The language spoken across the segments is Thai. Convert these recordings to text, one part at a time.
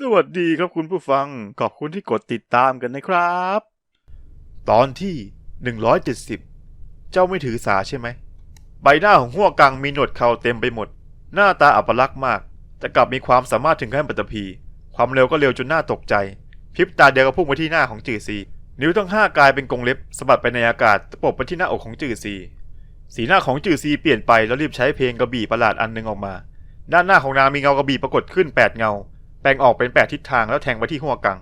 สวัสดีครับคุณผู้ฟัง ขอบคุณที่กดติดตามกันนะครับ ตอนที่ 170 เจ้าไม่ถือสาใช่ไหม ใบหน้าของหัวกังมีหนวดเขาเต็มไปหมด หน้าตาอัปลักษณ์มาก แต่กลับมีความสามารถถึงขั้นปัตภีความเร็วก็เร็วจนน่าตกใจ พริบตาเดียวก็พุ่งมาที่หน้าของจือซี นิ้วทั้งห้ากลายเป็นกรงเล็บสะบัดไปในอากาศตะปบไปที่หน้าอกของจือซี สีหน้าของจือซีเปลี่ยนไปแล้วรีบใช้เพลงกระบี่ประหลาดอันหนึงออกมา ด้านหน้าของนางมีเงากระบี่ปรากฏขึ้น8เงา แบ่งออกเป็น8ทิศทางแล้วแทงไปที่หัวกัง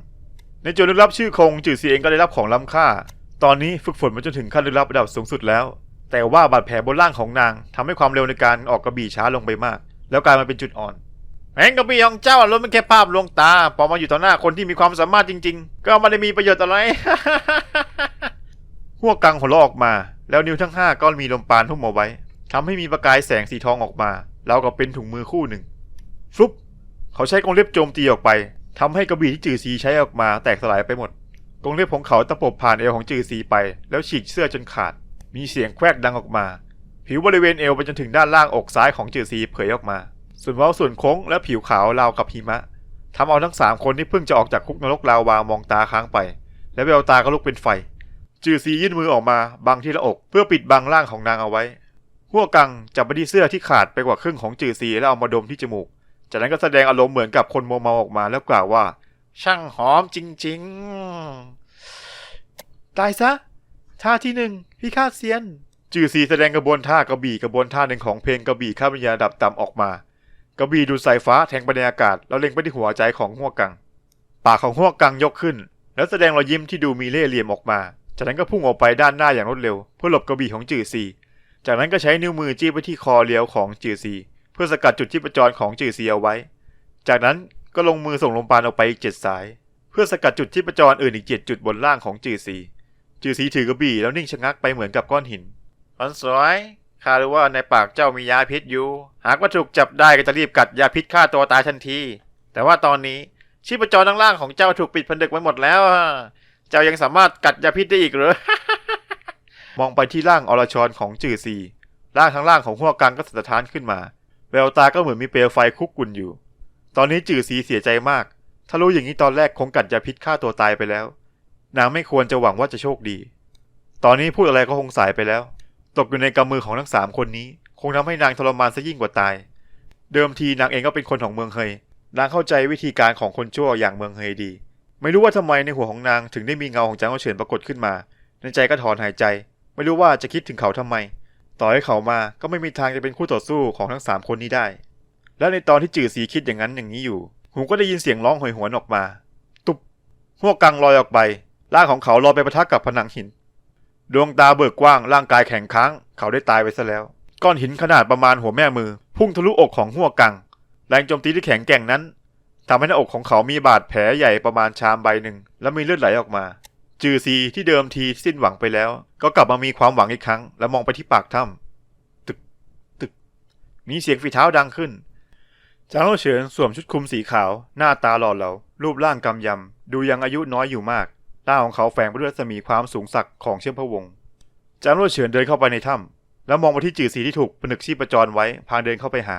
ในจุดลึกลับชื่อคงจือซีเองก็ได้รับของล้ำค่า ตอนนี้ฝึกฝนมาจนถึงขั้นลึกลับระดับสูงสุดแล้ว แต่ว่าบาดแผลบนร่างของนางทำให้ความเร็วในการออกกระบี่ช้าลงไปมาก แล้วกลายมาเป็นจุดอ่อนแหงกระบี่ของเจ้าล้วนเป็นแค่ภาพลวงตา พอมาอยู่ต่อหน้าคนที่มีความสามารถจริง ๆ ก็ไม่ได้มีประโยชน์อะไรหัวกังหัวเราะออกมา แล้วนิ้วทั้งห้าก็มีลมปานหุ้มเอาไว้ทำให้มีประกายแสงสีทองออกมาแล้วก็เป็นถุงมือคู่หนึ่งฟลุป เขาใช้กรงเล็บโจมตีออกไปทำให้กระบี่ที่จือซีใช้ออกมาแตกสลายไปหมดกรงเล็บของเขาตะปบผ่านเอวของจือซีไป แล้วฉีกเสื้อจนขาด มีเสียงแควกดังออกมา ผิวบริเวณเอวไปจนถึงด้านล่างอกซ้ายของจือซีเผยออกมา ส่วนเว้าส่วนโค้งและผิวขาวราวกับหิมะทำเอาทั้งสามคนที่เพิ่งจะออกจากคุกนรกลาวามองตาค้างไป และแววตาก็ลุกเป็นไฟ จือซียื่นมือออกมาบังที่หน้าอก เพื่อปิดบังร่างของนางเอาไว้หัวกังจับไปที่เสื้อที่ขาดไปกว่าครึ่งของจือซีแล้วเอามาดมที่จมูก จากนั้นก็แสดงอารมณ์เหมือนกับคนโมเมาออกมาแล้วกล่าวว่า ช่างหอมจริงๆ ตายซะ ท่าที่หนึ่งพิฆาตเซียน จือซีแสดงกระบวนท่ากระบี่กระบวนท่าหนึ่งของเพลงกระบี่ข้ามวิญญาดับต่ำออกมากระบี่ดูดสายฟ้าแทงไปในอากาศ แล้วเล็งไปที่หัวใจของหัวกัง ปากของหัวกังยกขึ้น แล้วแสดงรอยยิ้มที่ดูมีเล่ห์เหลี่ยมออกมา จากนั้นก็พุ่งออกไปด้านหน้าอย่างรวดเร็ว เพื่อหลบกระบี่ของจือซี จากนั้นก็ใช้นิ้วมือจี้ไปที่คอเลี้ยวของจือซี เพื่อสกัดจุดที่ประจรของจือซีเอาไว้ จากนั้นก็ลงมือส่งลมปานออกไปอีกเจ็ดสาย เพื่อสกัดจุดที่ประจรอื่นอีกเจ็ดจุดบนล่างของจือซี จือซีถือกระบี่แล้วนิ่งชะงักไปเหมือนกับก้อนหินอันสวยข้ารู้ว่าในปากเจ้ามียาพิษอยู่ หากว่าถูกจับได้ก็จะรีบกัดยาพิษฆ่าตัวตายทันที แต่ว่าตอนนี้ชีพจรทั้งล่างของเจ้าถูกปิดผนึกไว้หมดแล้ว เจ้ายังสามารถกัดยาพิษได้อีกหรือ มองไปที่ร่างอรชรของจือซี ร่างทั้งล่างของหัวกังก็สะท้านขึ้นมา แววตาก็เหมือนมีเปลวไฟคุกกุ่นอยู่ ตอนนี้จือซีเสียใจมาก ถ้ารู้อย่างนี้ตอนแรกคงกัดยาพิษฆ่าตัวตายไปแล้ว นางไม่ควรจะหวังว่าจะโชคดี ตอนนี้พูดอะไรก็คงสายไปแล้ว ตกอยู่ในกำมือของทั้งสามคนนี้ คงทำให้นางทรมานซะยิ่งกว่าตาย เดิมทีนางเองก็เป็นคนของเมืองเฮย นางเข้าใจวิธีการของคนชั่วอย่างเมืองเฮยดี ไม่รู้ว่าทำไมในหัวของนางถึงได้มีเงาของจางเฉินปรากฏขึ้นมา ในใจก็ถอนหายใจ ไม่รู้ว่าจะคิดถึงเขาทำไม ต่อให้เขามาก็ไม่มีทางจะเป็นคู่ต่อสู้ของทั้งสามคนนี้ได้ และในตอนที่จื่อสีคิดอย่างนั้นอย่างนี้อยู่ หูก็ได้ยินเสียงร้องหอยหวนออกมา ตุบหัวกังลอยออกไป ร่างของเขาลอยไปปะทะกับผนังหิน ดวงตาเบิกกว้างร่างกายแข็งค้าง เขาได้ตายไปซะแล้ว ก้อนหินขนาดประมาณหัวแม่มือ พุ่งทะลุอกของหัวกัง แรงโจมตีที่แข็งแกร่งนั้นทำให้หน้าอกของเขามีบาดแผลใหญ่ประมาณชามใบหนึ่งและมีเลือดไหลออกมา จือซีที่เดิมทีสิ้นหวังไปแล้ว ก็กลับมามีความหวังอีกครั้ง และมองไปที่ปากถ้ำตึก ตึก มีเสียงฝีเท้าดังขึ้น จางโลเฉินสวมชุดคลุมสีขาว หน้าตาหล่อเหลารูปร่างกำยำ ดูยังอายุน้อยอยู่มากร่างของเขาแฝงไปด้วยรัศมีความสูงสักของเชื่อมพระวงศ์จางโลเฉินเดินเข้าไปในถ้ำแล้วมองไปที่จือสีที่ถูกผนึกชีพจรไว้ พางเดินเข้าไปหา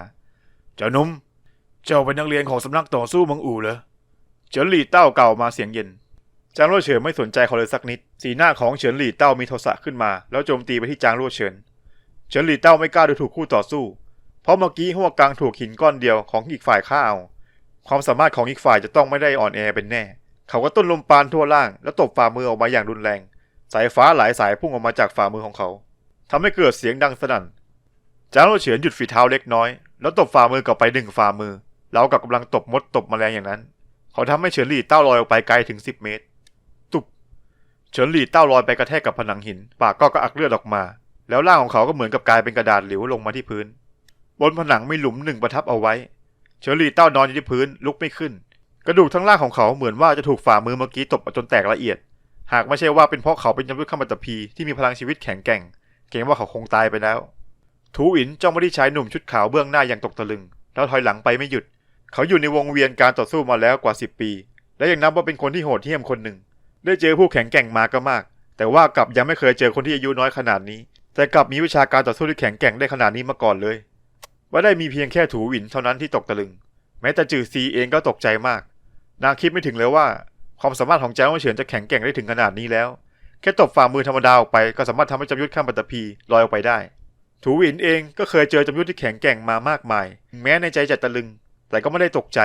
เจ้าหนุ่ม เจ้าเป็นนักเรียนของสำนักต่อสู้มังอูเหรอเฉินหลี่เต้าเก่ามาเสียงเย็น จางโลเฉินไม่สนใจเขาเลยสักนิด สีหน้าของเฉินหลี่เต้ามีโทสะขึ้นมา แล้วโจมตีไปที่จางโลเฉิน เฉินหลี่เต้าไม่กล้าดูถูกคู่ต่อสู้ เพราะเมื่อกี้หัวกลางถูกหินก้อนเดียวของอีกฝ่ายฆ่าเอาความสามารถของอีกฝ่ายจะต้องไม่ได้อ่อนแอเป็นแน่ เขาก็ต้นลมปานทั่วล่าง แล้วตบฝ่ามือออกมาอย่างรุนแรง สายฟ้าหลายสายพุ่งออกมาจากฝ่ามือของเขาทำให้เกิดเสียงดังสนั่น จางโลเฉินหยุดฝีเท้าเล็กน้อย แล้วตบฝ่ามือกลับไปหนึ่งฝ่ามือ แล้วกับกำลังตบมดตบแมลงอย่างนั้น เขาทำให้เฉินหลี่เต้าลอยออกไปไกลถึงสิบเมตร เฉินหลี่เต้าลอยไปกระแทกกับผนังหิน ปากก็กระอักเลือดออกมา แล้วร่างของเขาก็เหมือนกับกลายเป็นกระดาษหลิวลงมาที่พื้น บนผนังมีหลุมหนึ่งประทับเอาไว้ เฉินหลี่เต้านอนอยู่ที่พื้นลุกไม่ขึ้น กระดูกทั้งล่างของเขาเหมือนว่าจะถูกฝ่ามือเมื่อกี้ตบจนแตกละเอียด หากไม่ใช่ว่าเป็นเพราะเขาเป็นยมยุทธขมัตพีที่มีพลังชีวิตแข็งแกร่ง เกรงว่าเขาคงตายไปแล้ว ทูอินจ้องไปที่ชายหนุ่มชุดขาวเบื้องหน้าอย่างตกตะลึง แล้วถอยหลังไปไม่หยุด เขาอยู่ในวงเวียนการต่อสู้มาแล้วกว่า10ปี และยังนับว่าเป็นคนที่โหดเหี้ยมคนหนึ่ง ได้เจอผู้แข็งแกร่งมาก็มาก แต่ว่ากลับยังไม่เคยเจอคนที่อายุน้อยขนาดนี้ แต่กลับมีวิชาการต่อสู้ที่แข็งแกร่งได้ขนาดนี้มาก่อนเลย ว่าได้มีเพียงแค่ถูหวินเท่านั้นที่ตกตะลึง แม้แต่จือซีเองก็ตกใจมาก นางคิดไม่ถึงเลยว่า ความสามารถของจางว่าเฉินจะแข็งแกร่งได้ถึงขนาดนี้แล้ว แค่ตบฝ่ามือธรรมดาออกไปก็สามารถทำให้จำยุทธข้ามปัตตภีลอยออกไปได้ ถูหวินเองก็เคยเจอจำยุทธที่แข็งแกร่งมามากมาย แม้ในใจจะตะลึง แต่ก็ไม่ได้ตกใจ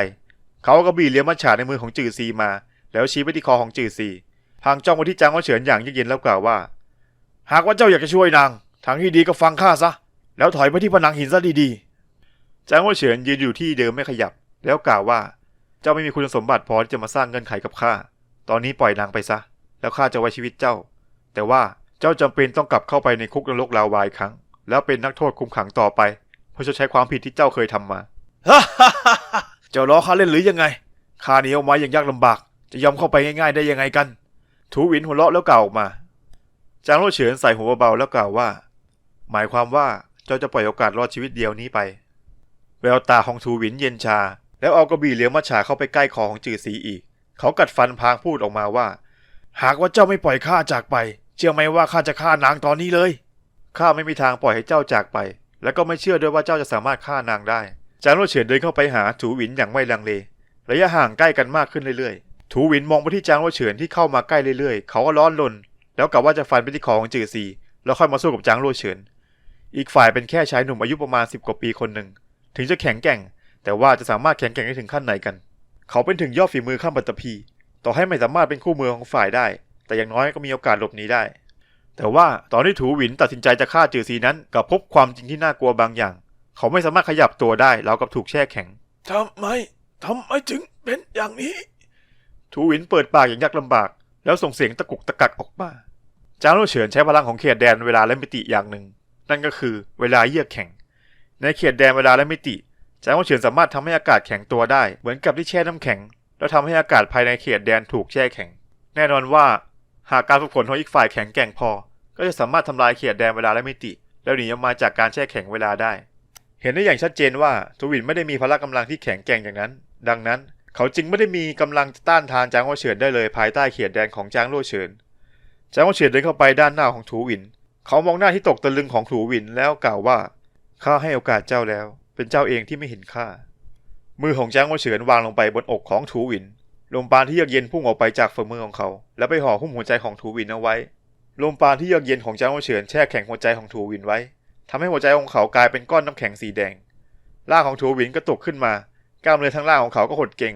เขากระบี่เลี้ยวมัดฉาในมือของจือซีมา แล้วชี้ไปที่คอของจือซี พางจ้องไปที่จางว่าเฉินอย่างเยือกเย็นแล้วกล่าวว่า หากว่าเจ้าอยากจะช่วยนาง ทางที่ดีก็ฟังข้าซะ แล้วถอยไปที่ผนังหินซะดีๆจางว่าเฉินยืนอยู่ที่เดิมไม่ขยับ แล้วกล่าวว่า เจ้าไม่มีคุณสมบัติพอที่จะมาสร้างเงื่อนไขกับข้า ตอนนี้ปล่อยนางไปซะ แล้วข้าจะไว้ชีวิตเจ้า แต่ว่าเจ้าจำเป็นต้องกลับเข้าไปในคุกนรกลาวาอีกครั้ง แล้วเป็นนักโทษคุมขังต่อไป เพื่อชดใช้ความผิดที่เจ้าเคยทำมาเจ้าล้อข้าเล่นหรือยังไงข้าหนีออกมาอย่างยากลำบาก จะยอมเข้าไปง่ายๆได้ยังไงกัน ถูหวินหัวเราะแล้วกล่าวออกมา จางโลเฉินใส่หัวเบาๆแล้วกล่าวว่า หมายความว่าเจ้าจะปล่อยโอกาสรอดชีวิตเดียวนี้ไป แววตาของถูหวินเย็นชา แล้วเอากระบี่เหลียวมาฉาเข้าไปใกล้คอของจือซีอีก เขากัดฟันพางพูดออกมาว่า หากว่าเจ้าไม่ปล่อยข้าจากไป เชื่อไหมว่าข้าจะฆ่านางตอนนี้เลย ข้าไม่มีทางปล่อยให้เจ้าจากไป และก็ไม่เชื่อด้วยว่าเจ้าจะสามารถฆ่านางได้ จางโลเฉินเดินเข้าไปหาถูหวินอย่างไม่ลังเล ระยะห่างใกล้กันมากขึ้นเรื่อยๆ ถูหวินมองไปที่จางโลเฉินที่เข้ามาใกล้เรื่อยๆ เขาก็ร้อนรนแล้วกะว่าจะฟันไปที่คอของจือซีแล้วค่อยมาสู้กับจางโลเฉิน อีกฝ่ายเป็นแค่ชายหนุ่มอายุประมาณสิบกว่าปีคนหนึ่งถึงจะแข็งแกร่ง แต่ว่าจะสามารถแข็งแกร่งได้ถึงขั้นไหนกัน เขาเป็นถึงยอดฝีมือข้ามปัตตภีต่อให้ไม่สามารถเป็นคู่มือของฝ่ายได้ แต่อย่างน้อยก็มีโอกาสหลบหนีได้ แต่ว่าตอนที่ถูหวินตัดสินใจจะฆ่าจือซีนั้นกับพบความจริงที่น่ากลัวบางอย่าง เขาไม่สามารถขยับตัวได้แล้วกับถูกแช่แข็งทำไมทำไมถึงเป็นอย่างนี้ ถูวินเปิดปากอย่างยากลำบาก แล้วส่งเสียงตะกุกตะกักออกมา จางโลเฉินใช้พลังของเขตแดนเวลาและมิติอย่างหนึ่ง นั่นก็คือเวลาเยือกแข็ง ในเขตแดนเวลาและมิติจางโลเฉินสามารถทำให้อากาศแข็งตัวได้ เหมือนกับที่แช่น้ำแข็ง แล้วทำให้อากาศภายในเขตแดนถูกแช่แข็ง แน่นอนว่า หากการฝึกฝนของอีกฝ่ายแข็งแกร่งพอ ก็จะสามารถทำลายเขตแดนเวลาและมิติ แล้วหนีออกมาจากการแช่แข็งเวลาได้ เห็นได้อย่างชัดเจนว่าทวินไม่ได้มีพละกำลังที่แข็งแกร่งอย่างนั้น ดังนั้น เขาจึงไม่ได้มีกำลังต้านทานจางโลเฉินได้เลยภายใต้เขตแดนของจางโลเฉิน จางโลเฉินเดินเข้าไปด้านหน้าของถูหวิน เขามองหน้าที่ตกตะลึงของถูหวินแล้วกล่าวว่า ข้าให้โอกาสเจ้าแล้ว เป็นเจ้าเองที่ไม่เห็นข้า มือของจางโลเฉินวางลงไปบนอกของถูหวิน ลมปราณที่เยือกเย็นพุ่งออกไปจากฝ่ามือของเขา แล้วไปห่อหุ้มหัวใจของถูหวินเอาไว้ ลมปราณที่เยือกเย็นของจางโลเฉินแช่แข็งหัวใจของถูหวินไว้ทำให้หัวใจของเขากลายเป็นก้อนน้ำแข็งสีแดง ร่างของถูหวินก็ตกขึ้นมา กล้ามเนื้อทั้งล่างของเขาก็หดเกร็ง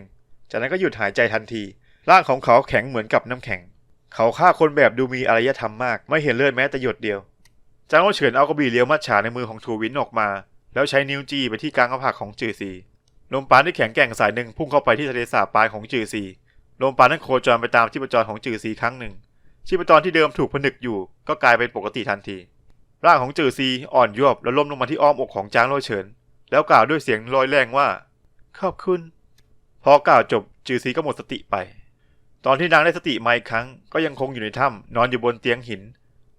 จากนั้นก็หยุดหายใจทันที ร่างของเขาแข็งเหมือนกับน้ำแข็ง เขาฆ่าคนแบบดูมีอารยธรรมมาก ไม่เห็นเลือดแม้แต่หยดเดียว จางโอเฉินเอากระบี่เลี้ยวมัดฉาในมือของถูวินออกมา แล้วใช้นิ้วจี้ไปที่กลางกระผากของจือซี ลมปาณที่แข็งแกร่งสายหนึ่งพุ่งเข้าไปที่ทะเลสาบปลายของจือซี ลมปาณนั้นโคจรไปตามชีพจรของจือซีครั้งหนึ่งชีพจรที่เดิมถูกผนึกอยู่ ก็กลายเป็นปกติทันที ร่างของจือซีอ่อนยวบแล้วล้มลงมาที่อ้อมอกของจางโลเฉิน แล้วกล่าวด้วยเสียงลอยแรงว่า ขอบคุณ พอกล่าวจบจือซีก็หมดสติไป ตอนที่นางได้สติมาอีกครั้ง ก็ยังคงอยู่ในถ้ำนอนอยู่บนเตียงหิน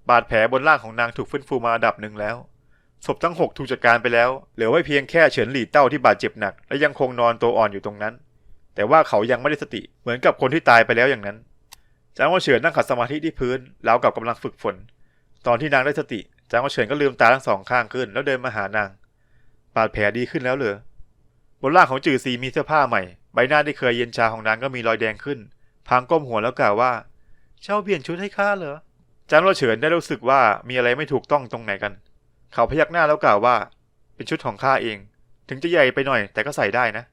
บาดแผลบนร่างของนางถูกฟื้นฟูมาระดับหนึ่งแล้ว ศพทั้งหกถูกจัดการไปแล้ว เหลือไว้เพียงแค่เฉินหลี่เต้าที่บาดเจ็บหนัก และยังคงนอนตัวอ่อนอยู่ตรงนั้น แต่ว่าเขายังไม่ได้สติเหมือนกับคนที่ตายไปแล้วอย่างนั้นจางว่าเฉินนั่งขัดสมาธิที่พื้นราวกับกำลังฝึกฝน ตอนที่นางได้สติจางว่าเฉินก็ลืมตาทั้งสองข้างขึ้น แล้วเดินมาหานาง บาดแผลดีขึ้นแล้วเหรอ บนร่างของจื่อซีมีเสื้อผ้าใหม่ ใบหน้าที่เคยเย็นชาของนางก็มีรอยแดงขึ้นพางก้มหัวแล้วกล่าวว่า เจ้าเปลี่ยนชุดให้ข้าเหรอจางโลเฉินได้รู้สึกว่ามีอะไรไม่ถูกต้องตรงไหนกัน เขาพยักหน้าแล้วกล่าวว่า เป็นชุดของข้าเอง ถึงจะใหญ่ไปหน่อยแต่ก็ใส่ได้นะ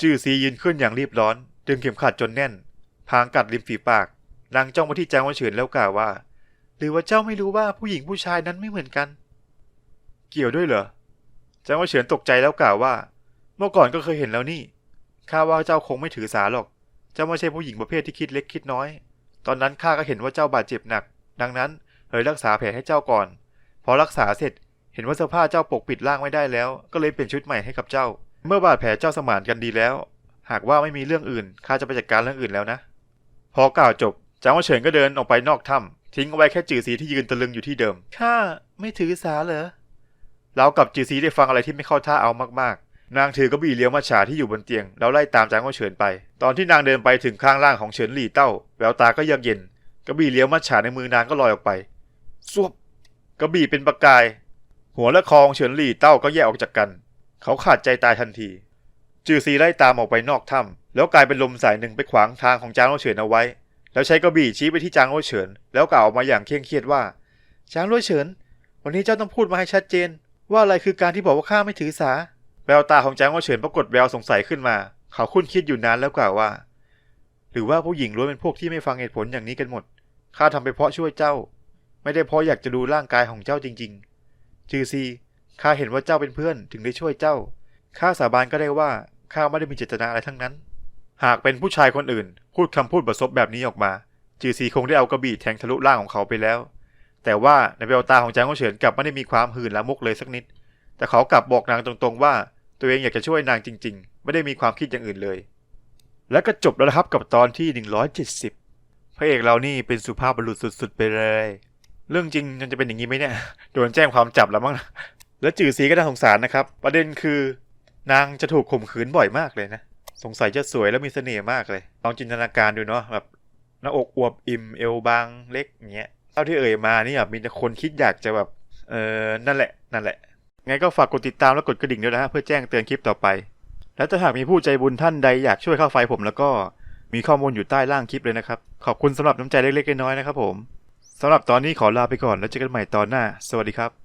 จื้อซียืนขึ้นอย่างรีบร้อน ดึงเข็มขัดจนแน่น พางกัดริมฝีปาก นางจ้องมาที่จางโลเฉินแล้วกล่าวว่า หรือว่าเจ้าไม่รู้ว่าผู้หญิงผู้ชายนั้นไม่เหมือนกัน เกี่ยวด้วยเหรอจางโลเฉินตกใจแล้วกล่าวว่า เมื่อก่อนก็เคยเห็นแล้วนี่ ข้าว่าเจ้าคงไม่ถือสาหรอก เจ้าไม่ใช่ผู้หญิงประเภทที่คิดเล็กคิดน้อย ตอนนั้นข้าก็เห็นว่าเจ้าบาดเจ็บหนัก ดังนั้นเลยรักษาแผลให้เจ้าก่อน พอรักษาเสร็จ เห็นว่าเสื้อผ้าเจ้าปกปิดร่างไม่ได้แล้ว ก็เลยเปลี่ยนชุดใหม่ให้กับเจ้า เมื่อบาดแผลเจ้าสมานกันดีแล้ว หากว่าไม่มีเรื่องอื่น ข้าจะไปจัดการเรื่องอื่นแล้วนะ พอกล่าวจบจางว่าเฉินก็เดินออกไปนอกถ้ำทิ้งเอาไว้แค่จือสีที่ยืนตะลึงอยู่ที่เดิม ข้าไม่ถือสาเหรอเรากับจือซีได้ฟังอะไรที่ไม่เข้าท่าเอามากๆ นางถือกระบี่เลี้ยวมัจฉาที่อยู่บนเตียง แล้วไล่ตามจางว่าเฉินไป ตอนที่นางเดินไปถึงข้างล่างของเฉินหลี่เต้าแววตาก็เยือกเย็น กระบี่เลี้ยวมัจฉาในมือนางก็ลอยออกไปสวบกระบี่เป็นประกาย หัวและคอของเฉินหลี่เต้าก็แยกออกจากกัน เขาขาดใจตายทันที จือซีไล่ตามออกไปนอกถ้ำแล้วกลายเป็นลมสายหนึ่งไปขวางทางของจางโลเฉินเอาไว้ แล้วใช้กระบี่ชี้ไปที่จางโลเฉิน แล้วกล่าวออกมาอย่างเคร่งเครียดว่าจางโลเฉิน วันนี้เจ้าต้องพูดมาให้ชัดเจน ว่าอะไรคือการที่บอกว่าข้าไม่ถือสา แววตาของจางโลเฉินปรากฏแววสงสัยขึ้นมา เขาคุ้นคิดอยู่นานแล้วกล่าวว่า หรือว่าผู้หญิงล้วนเป็นพวกที่ไม่ฟังเหตุผลอย่างนี้กันหมด ข้าทำไปเพราะช่วยเจ้า ไม่ได้เพราะอยากจะดูร่างกายของเจ้าจริง ๆ จือซี ข้าเห็นว่าเจ้าเป็นเพื่อนถึงได้ช่วยเจ้า ข้าสาบานก็ได้ว่าข้าไม่ได้มีเจตนาอะไรทั้งนั้น หากเป็นผู้ชายคนอื่น พูดคำพูดบทซบแบบนี้ออกมา จือซีคงได้เอากระบี่แทงทะลุร่างของเขาไปแล้ว แต่ว่าในแววตาของจางโงเฉินกลับไม่ได้มีความหื่นละมุกเลยสักนิด แต่เขากลับบอกนางตรงๆว่า ตัวเองอยากจะช่วยนางจริง ๆ ไม่ได้มีความคิดอย่างอื่นเลย และก็จบแล้วครับกับตอนที่ 170 พระเอกเรานี่เป็นสุภาพบุรุษสุดๆไปเลย เรื่องจริงมันจะเป็นอย่างนี้ไหมเนี่ย โดนแจ้งความจับแล้วมั้ง แล้วจื่อซีก็น่าสงสารนะครับ ประเด็นคือนางจะถูกข่มขืนบ่อยมากเลยนะ สงสัยจะสวยและมีเสน่ห์มากเลย ลองจินตนาการดูเนาะแบบหน้าอกอวบอิ่มเอวบางเล็กอย่างเงี้ย เท่าที่เอ่ยมานี่แบบมีแต่คนคิดอยากจะแบบ เออนั่นแหละ นั่นแหละ ไงก็ฝากกดติดตามและกดกระดิ่งด้วยนะฮะเพื่อแจ้งเตือนคลิปต่อไป และถ้าหากมีผู้ใจบุญท่านใดอยากช่วยเข้าไฟผมแล้วก็มีข้อมูลอยู่ใต้ล่างคลิปเลยนะครับ ขอบคุณสำหรับน้ำใจเล็กๆน้อยๆนะครับผมสำหรับตอนนี้ขอลาไปก่อนแล้วเจอกันใหม่ตอนหน้า สวัสดีครับ